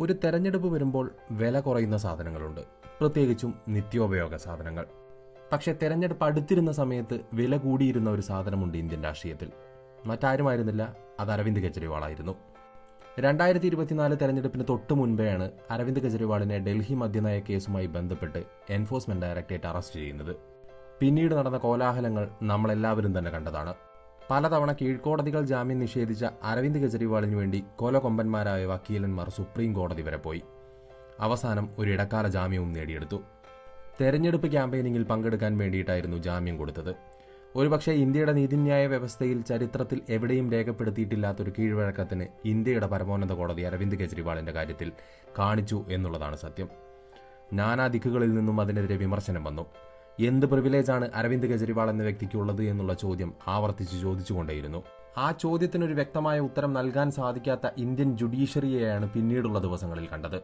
ഒരു തെരഞ്ഞെടുപ്പ് വരുമ്പോൾ വില കുറയുന്ന സാധനങ്ങളുണ്ട്. പ്രത്യേകിച്ചും നിത്യോപയോഗ സാധനങ്ങൾ. പക്ഷെ തെരഞ്ഞെടുപ്പ് അടുത്തിരുന്ന സമയത്ത് വില കൂടിയിരുന്ന ഒരു സാധനമുണ്ട് ഇന്ത്യൻ രാഷ്ട്രീയത്തിൽ. മറ്റാരുമായിരുന്നില്ല അത് അരവിന്ദ് കെജ്രിവാളായിരുന്നു. രണ്ടായിരത്തി ഇരുപത്തിനാല് തെരഞ്ഞെടുപ്പിന് തൊട്ട് മുൻപെയാണ് അരവിന്ദ് കെജ്രിവാളിനെ ഡൽഹി മദ്യനയ കേസുമായി ബന്ധപ്പെട്ട് എൻഫോഴ്സ്മെന്റ് ഡയറക്ടറേറ്റ് അറസ്റ്റ് ചെയ്യുന്നത്. പിന്നീട് നടന്ന കോലാഹലങ്ങൾ നമ്മളെല്ലാവരും തന്നെ കണ്ടതാണ്. പലതവണ കീഴ്ക്കോടതികൾ ജാമ്യം നിഷേധിച്ച അരവിന്ദ് കെജ്രിവാളിന് വേണ്ടി കൊലകൊമ്പന്മാരായ വക്കീലന്മാർ സുപ്രീം കോടതി വരെ പോയി. അവസാനം ഒരു ഇടക്കാല ജാമ്യവും നേടിയെടുത്തു. തെരഞ്ഞെടുപ്പ് ക്യാമ്പയിനിങ്ങിൽ പങ്കെടുക്കാൻ വേണ്ടിയിട്ടായിരുന്നു ജാമ്യം കൊടുത്തത്. ഒരുപക്ഷെ ഇന്ത്യയുടെ നീതിന്യായ വ്യവസ്ഥയിൽ ചരിത്രത്തിൽ എവിടെയും രേഖപ്പെടുത്തിയിട്ടില്ലാത്തൊരു കീഴ്വഴക്കത്തിന് ഇന്ത്യയുടെ പരമോന്നത കോടതി അരവിന്ദ് കെജ്രിവാളിന്റെ കാര്യത്തിൽ കാണിച്ചു എന്നുള്ളതാണ് സത്യം. നാനാ ദിക്കുകളിൽ നിന്നും അതിനെതിരെ വിമർശനം വന്നു. എന്ത് പ്രിവിലേജാണ് അരവിന്ദ് കെജ്രിവാൾ എന്ന വ്യക്തിക്കുള്ളത് എന്നുള്ള ചോദ്യം ആവർത്തിച്ച് ചോദിച്ചുകൊണ്ടേയിരുന്നു. ആ ചോദ്യത്തിനൊരു വ്യക്തമായ ഉത്തരം നൽകാൻ സാധിക്കാത്ത ഇന്ത്യൻ ജുഡീഷ്യറിയെയാണ് പിന്നീടുള്ള ദിവസങ്ങളിൽ കണ്ടത്.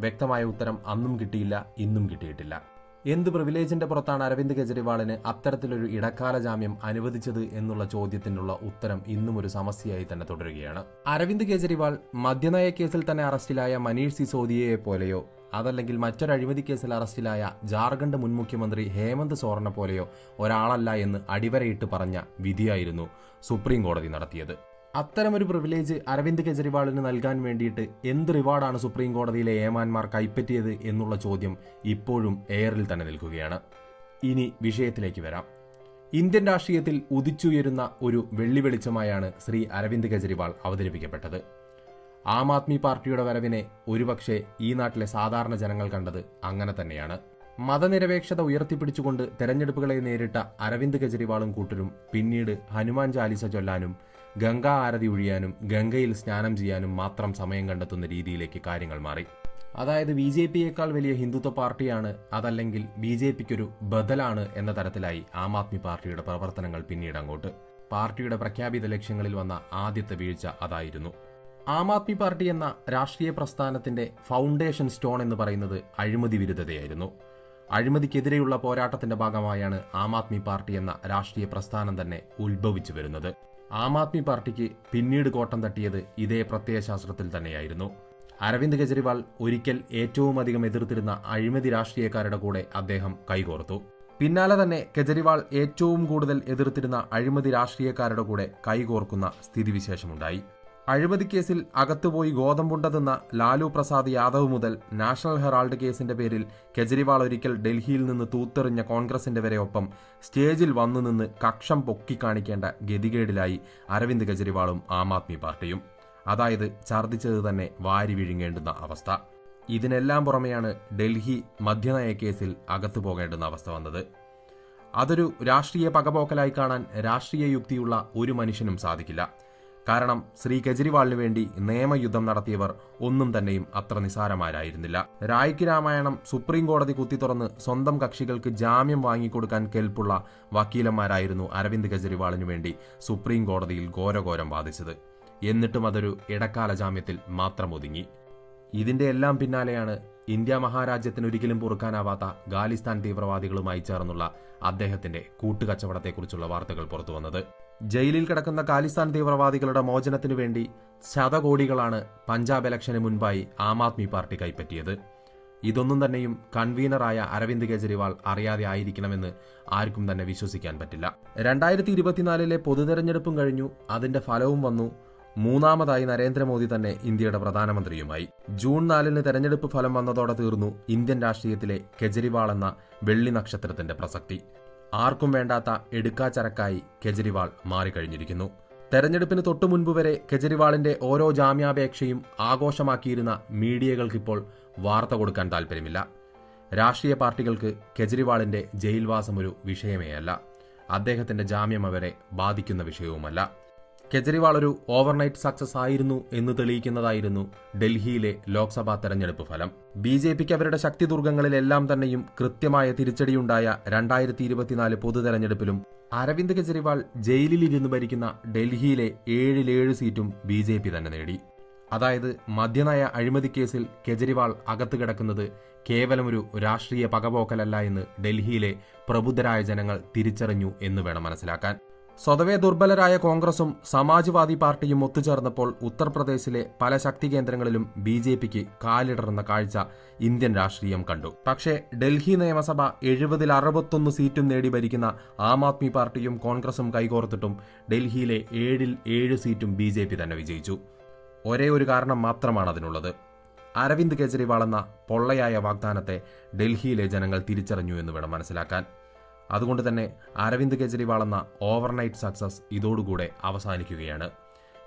വ്യക്തമായ ഉത്തരം അന്നും കിട്ടിയില്ല ഇന്നും കിട്ടിയിട്ടില്ല. എന്ത് പ്രിവിലേജിന്റെ പുറത്താണ് അരവിന്ദ് കെജ്രിവാളിന് അത്തരത്തിലൊരു ഇടക്കാല ജാമ്യം അനുവദിച്ചത് എന്നുള്ള ചോദ്യത്തിനുള്ള ഉത്തരം ഇന്നും ഒരു സമസ്യയായി തന്നെ തുടരുകയാണ്. അരവിന്ദ് കെജ്രിവാൾ മദ്യനയ കേസിൽ തന്നെ അറസ്റ്റിലായ മനീഷ് സിസോദിയയെ പോലെയോ അതല്ലെങ്കിൽ മറ്റൊരു അഴിമതി കേസിൽ അറസ്റ്റിലായ ജാർഖണ്ഡ് മുൻ മുഖ്യമന്ത്രി ഹേമന്ത് സോറനെ പോലെയോ ഒരാളല്ല എന്ന് അടിവരയിട്ട് പറഞ്ഞ വിധിയായിരുന്നു സുപ്രീം കോടതി നടത്തിയത്. അത്തരമൊരു പ്രിവിലേജ് അരവിന്ദ് കെജ്രിവാളിന് നൽകാൻ വേണ്ടിയിട്ട് എന്ത് റിവാർഡാണ് സുപ്രീം കോടതിയിലെ ഏമാന്മാർ കൈപ്പറ്റിയത് എന്നുള്ള ചോദ്യം ഇപ്പോഴും എയറിൽ തന്നെ നിൽക്കുകയാണ്. ഇനി വിഷയത്തിലേക്ക് വരാം. ഇന്ത്യൻ രാഷ്ട്രീയത്തിൽ ഉദിച്ചുയരുന്ന ഒരു വെള്ളി വെളിച്ചമായാണ് ശ്രീ അരവിന്ദ് കെജ്രിവാൾ അവതരിപ്പിക്കപ്പെട്ടത്. ആം ആദ്മി പാർട്ടിയുടെ വരവിനെ ഒരുപക്ഷെ ഈ നാട്ടിലെ സാധാരണ ജനങ്ങൾ കണ്ടത് അങ്ങനെ തന്നെയാണ്. മതനിരപേക്ഷത ഉയർത്തിപ്പിടിച്ചുകൊണ്ട് തെരഞ്ഞെടുപ്പുകളെ നേരിട്ട അരവിന്ദ് കെജ്രിവാളും കൂട്ടരും പിന്നീട് ഹനുമാൻ ചാലിസ ചൊല്ലാനും ഗംഗാ ആരതി ഒഴിയാനും ഗംഗയിൽ സ്നാനം ചെയ്യാനും മാത്രം സമയം കണ്ടെത്തുന്ന രീതിയിലേക്ക് കാര്യങ്ങൾ മാറി. അതായത് ബി ജെ പിയേക്കാൾ വലിയ ഹിന്ദുത്വ പാർട്ടിയാണ് അതല്ലെങ്കിൽ ബി ജെ പിക്കൊരു ബദലാണ് എന്ന തരത്തിലായി ആം ആദ്മി പാർട്ടിയുടെ പ്രവർത്തനങ്ങൾ പിന്നീട് അങ്ങോട്ട്. പാർട്ടിയുടെ പ്രഖ്യാപിത ലക്ഷ്യങ്ങളിൽ വന്ന ആദ്യത്തെ വീഴ്ച അതായിരുന്നു. ആം ആദ്മി പാർട്ടി എന്ന രാഷ്ട്രീയ പ്രസ്ഥാനത്തിന്റെ ഫൗണ്ടേഷൻ സ്റ്റോൺ എന്ന് പറയുന്നത് അഴിമതി വിരുദ്ധതയായിരുന്നു. അഴിമതിക്കെതിരെയുള്ള പോരാട്ടത്തിന്റെ ഭാഗമായാണ് ആം ആദ്മി പാർട്ടി എന്ന രാഷ്ട്രീയ പ്രസ്ഥാനം തന്നെ ഉത്ഭവിച്ചു വരുന്നത്. ആം ആദ്മി പാർട്ടിക്ക് പിന്നീട് കോട്ടം തട്ടിയത് ഇതേ പ്രത്യയശാസ്ത്രത്തിൽ തന്നെയായിരുന്നു. അരവിന്ദ് കെജ്രിവാൾ ഒരിക്കൽ ഏറ്റവും അധികം എതിർത്തിരുന്ന അഴിമതി രാഷ്ട്രീയക്കാരുടെ കൂടെ അദ്ദേഹം കൈകോർത്തു. പിന്നാലെ തന്നെ കെജ്രിവാൾ ഏറ്റവും കൂടുതൽ എതിർത്തിരുന്ന അഴിമതി രാഷ്ട്രീയക്കാരുടെ കൂടെ കൈകോർക്കുന്ന സ്ഥിതിവിശേഷമുണ്ടായി. അഴിമതി കേസിൽ അകത്തുപോയി ഗോതമ്പുണ്ടെന്ന ലാലു പ്രസാദ് യാദവ് മുതൽ നാഷണൽ ഹെറാൾഡ് കേസിന്റെ പേരിൽ കെജ്രിവാൾ ഒരിക്കൽ ഡൽഹിയിൽ നിന്ന് തൂത്തെറിഞ്ഞ കോൺഗ്രസിന്റെ വരെ ഒപ്പം സ്റ്റേജിൽ വന്നു നിന്ന് കക്ഷം പൊക്കി കാണിക്കേണ്ട ഗതികേടിലായി അരവിന്ദ് കെജ്രിവാളും ആം ആദ്മി പാർട്ടിയും. അതായത് ഛർദ്ദിച്ചത് തന്നെ വാരി വിഴുങ്ങേണ്ടുന്ന അവസ്ഥ. ഇതിനെല്ലാം പുറമെയാണ് ഡൽഹി മദ്യനയ കേസിൽ അകത്തു പോകേണ്ടുന്ന അവസ്ഥ വന്നത്. അതൊരു രാഷ്ട്രീയ പകപോക്കലായി കാണാൻ രാഷ്ട്രീയ യുക്തിയുള്ള ഒരു മനുഷ്യനും സാധിക്കില്ല. കാരണം ശ്രീ കെജ്രിവാളിന് വേണ്ടി നിയമയുദ്ധം നടത്തിയവർ ഒന്നും തന്നെയും അത്ര നിസാരമാരായിരുന്നില്ല രായ്ക്ക് രാമായണം സുപ്രീം കോടതി കുത്തി തുറന്ന് സ്വന്തം കക്ഷികൾക്ക് ജാമ്യം വാങ്ങിക്കൊടുക്കാൻ കെൽപ്പുള്ള വക്കീലന്മാരായിരുന്നു അരവിന്ദ് കെജ്രിവാളിനു വേണ്ടി സുപ്രീം കോടതിയിൽ ഘോരഘോരം വാദിച്ചത്. എന്നിട്ടും അതൊരു ഇടക്കാല ജാമ്യത്തിൽ മാത്രം ഒതുങ്ങി. ഇതിന്റെ എല്ലാം പിന്നാലെയാണ് ഇന്ത്യ മഹാരാജ്യത്തിന് ഒരിക്കലും പൊറുക്കാനാവാത്ത ഖാലിസ്ഥാൻ തീവ്രവാദികളുമായി ചേർന്നുള്ള അദ്ദേഹത്തിന്റെ കൂട്ടുകച്ചവടത്തെക്കുറിച്ചുള്ള വാർത്തകൾ പുറത്തുവന്നത്. ജയിലിൽ കിടക്കുന്ന കാലിസ്ഥാൻ തീവ്രവാദികളുടെ മോചനത്തിനു വേണ്ടി ശതകോടികളാണ് പഞ്ചാബ് ഇലക്ഷന് മുൻപായി ആം ആദ്മി പാർട്ടി കൈപ്പറ്റിയത്. ഇതൊന്നും തന്നെയും കൺവീനറായ അരവിന്ദ് കെജ്രിവാൾ അറിയാതെ ആയിരിക്കണമെന്ന് ആർക്കും തന്നെ വിശ്വസിക്കാൻ പറ്റില്ല. രണ്ടായിരത്തി ഇരുപത്തിനാലിലെ പൊതുതെരഞ്ഞെടുപ്പും കഴിഞ്ഞു അതിന്റെ ഫലവും വന്നു. മൂന്നാമതായി നരേന്ദ്രമോദി തന്നെ ഇന്ത്യയുടെ പ്രധാനമന്ത്രിയുമായി. ജൂൺ നാലിന് തെരഞ്ഞെടുപ്പ് ഫലം വന്നതോടെ തീർന്നു ഇന്ത്യൻ രാഷ്ട്രീയത്തിലെ കെജ്രിവാൾ എന്ന വെള്ളി നക്ഷത്രത്തിന്റെ പ്രസക്തി. ആർക്കും വേണ്ടാത്ത എടുക്കാച്ചരക്കായി കെജ്രിവാൾ മാറിക്കഴിഞ്ഞിരിക്കുന്നു. തെരഞ്ഞെടുപ്പിന് തൊട്ടു മുൻപ് വരെ കെജ്രിവാളിന്റെ ഓരോ ജാമ്യാപേക്ഷയും ആഘോഷമാക്കിയിരുന്ന മീഡിയകൾക്കിപ്പോൾ വാർത്ത കൊടുക്കാൻ താൽപ്പര്യമില്ല. രാഷ്ട്രീയ പാർട്ടികൾക്ക് കെജ്രിവാളിന്റെ ജയിൽവാസം ഒരു വിഷയമേയല്ല. അദ്ദേഹത്തിന്റെ ജാമ്യം അവരെ ബാധിക്കുന്ന വിഷയവുമല്ല. കെജ്രിവാൾ ഒരു ഓവർനൈറ്റ് സക്സസ് ആയിരുന്നു എന്ന് തെളിയിക്കുന്നതായിരുന്നു ഡൽഹിയിലെ ലോക്സഭാ തെരഞ്ഞെടുപ്പ് ഫലം. ബി ജെ പിക്ക് അവരുടെ ശക്തി ദുർഗങ്ങളിലെല്ലാം തന്നെയും കൃത്യമായ തിരിച്ചടിയുണ്ടായ രണ്ടായിരത്തി ഇരുപത്തിനാല് പൊതു തെരഞ്ഞെടുപ്പിലും അരവിന്ദ് കെജ്രിവാൾ ജയിലിലിരുന്ന് ഭരിക്കുന്ന ഡൽഹിയിലെ ഏഴിലേഴ് സീറ്റും ബി ജെ പി തന്നെ നേടി. അതായത് മദ്യനയ അഴിമതി കേസിൽ കെജ്രിവാൾ അകത്ത് കിടക്കുന്നത് കേവലം ഒരു രാഷ്ട്രീയ പകപോക്കലല്ല എന്ന് ഡൽഹിയിലെ പ്രബുദ്ധരായ ജനങ്ങൾ തിരിച്ചറിഞ്ഞു എന്ന് വേണം മനസ്സിലാക്കാൻ. സ്വതവേ ദുർബലരായ കോൺഗ്രസും സമാജ്വാദി പാർട്ടിയും ഒത്തുചേർന്നപ്പോൾ ഉത്തർപ്രദേശിലെ പല ശക്തി കേന്ദ്രങ്ങളിലും ബി ജെ പിക്ക് കാലിടർന്ന കാഴ്ച ഇന്ത്യൻ രാഷ്ട്രീയം കണ്ടു. പക്ഷേ ഡൽഹി നിയമസഭ എഴുപതിൽ അറുപത്തൊന്ന് സീറ്റും നേടി ഭരിക്കുന്ന ആം ആദ്മി പാർട്ടിയും കോൺഗ്രസും കൈകോർത്തിട്ടും ഡൽഹിയിലെ ഏഴിൽ ഏഴ് സീറ്റും ബി ജെ പി തന്നെ വിജയിച്ചു. ഒരേ ഒരു കാരണം മാത്രമാണ് അതിനുള്ളത്. അരവിന്ദ് കെജ്രിവാൾ എന്ന പൊള്ളയായ വാഗ്ദാനത്തെ ഡൽഹിയിലെ ജനങ്ങൾ തിരിച്ചറിഞ്ഞു എന്ന് വേണം മനസ്സിലാക്കാൻ. അതുകൊണ്ട് തന്നെ അരവിന്ദ് കെജ്രിവാൾ എന്ന ഓവർനൈറ്റ് സക്സസ് ഇതോടുകൂടെ അവസാനിക്കുകയാണ്.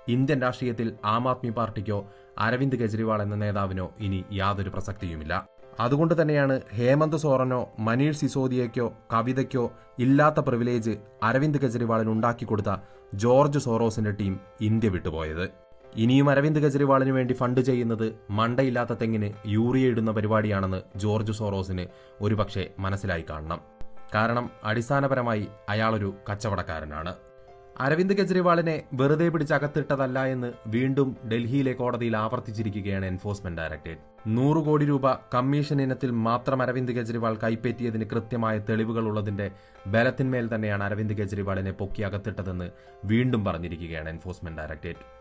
ഇന്ത്യൻ രാഷ്ട്രീയത്തിൽ ആം ആദ്മി പാർട്ടിക്കോ അരവിന്ദ് കെജ്രിവാൾ എന്ന നേതാവിനോ ഇനി യാതൊരു പ്രസക്തിയുമില്ല. അതുകൊണ്ട് തന്നെയാണ് ഹേമന്ത് സോറനോ മനീഷ് സിസോദിയയ്ക്കോ കവിതയ്ക്കോ ഇല്ലാത്ത പ്രിവിലേജ് അരവിന്ദ് കെജ്രിവാളിന് ഉണ്ടാക്കിക്കൊടുത്ത ജോർജ് സോറോസിന്റെ ടീം ഇന്ത്യ വിട്ടുപോയത്. ഇനിയും അരവിന്ദ് കെജ്രിവാളിന് വേണ്ടി ഫണ്ട് ചെയ്യുന്നത് മണ്ടയില്ലാത്ത തെങ്ങിന് യൂറിയ ഇടുന്ന പരിപാടിയാണെന്ന് ജോർജ് സോറോസിന് ഒരുപക്ഷെ മനസ്സിലായി കാണണം. കാരണം അടിസ്ഥാനപരമായി അയാളൊരു കച്ചവടക്കാരനാണ്. അരവിന്ദ് കെജ്രിവാളിനെ വെറുതെ പിടിച്ചകത്തിട്ടതല്ല എന്ന് വീണ്ടും ഡൽഹിയിലെ കോടതിയിൽ ആവർത്തിച്ചിരിക്കുകയാണ് എൻഫോഴ്സ്മെന്റ് ഡയറക്ടറേറ്റ്. നൂറ് കോടി രൂപ കമ്മീഷൻ ഇനത്തിൽ മാത്രം അരവിന്ദ് കെജ്രിവാൾ കൈപ്പറ്റിയതിന് കൃത്യമായ തെളിവുകൾ ഉള്ളതിന്റെ ബലത്തിന്മേൽ തന്നെയാണ് അരവിന്ദ് കെജ്രിവാളിനെ പൊക്കി അകത്തിട്ടതെന്ന് വീണ്ടും പറഞ്ഞിരിക്കുകയാണ് എൻഫോഴ്സ്മെന്റ് ഡയറക്ടറേറ്റ്.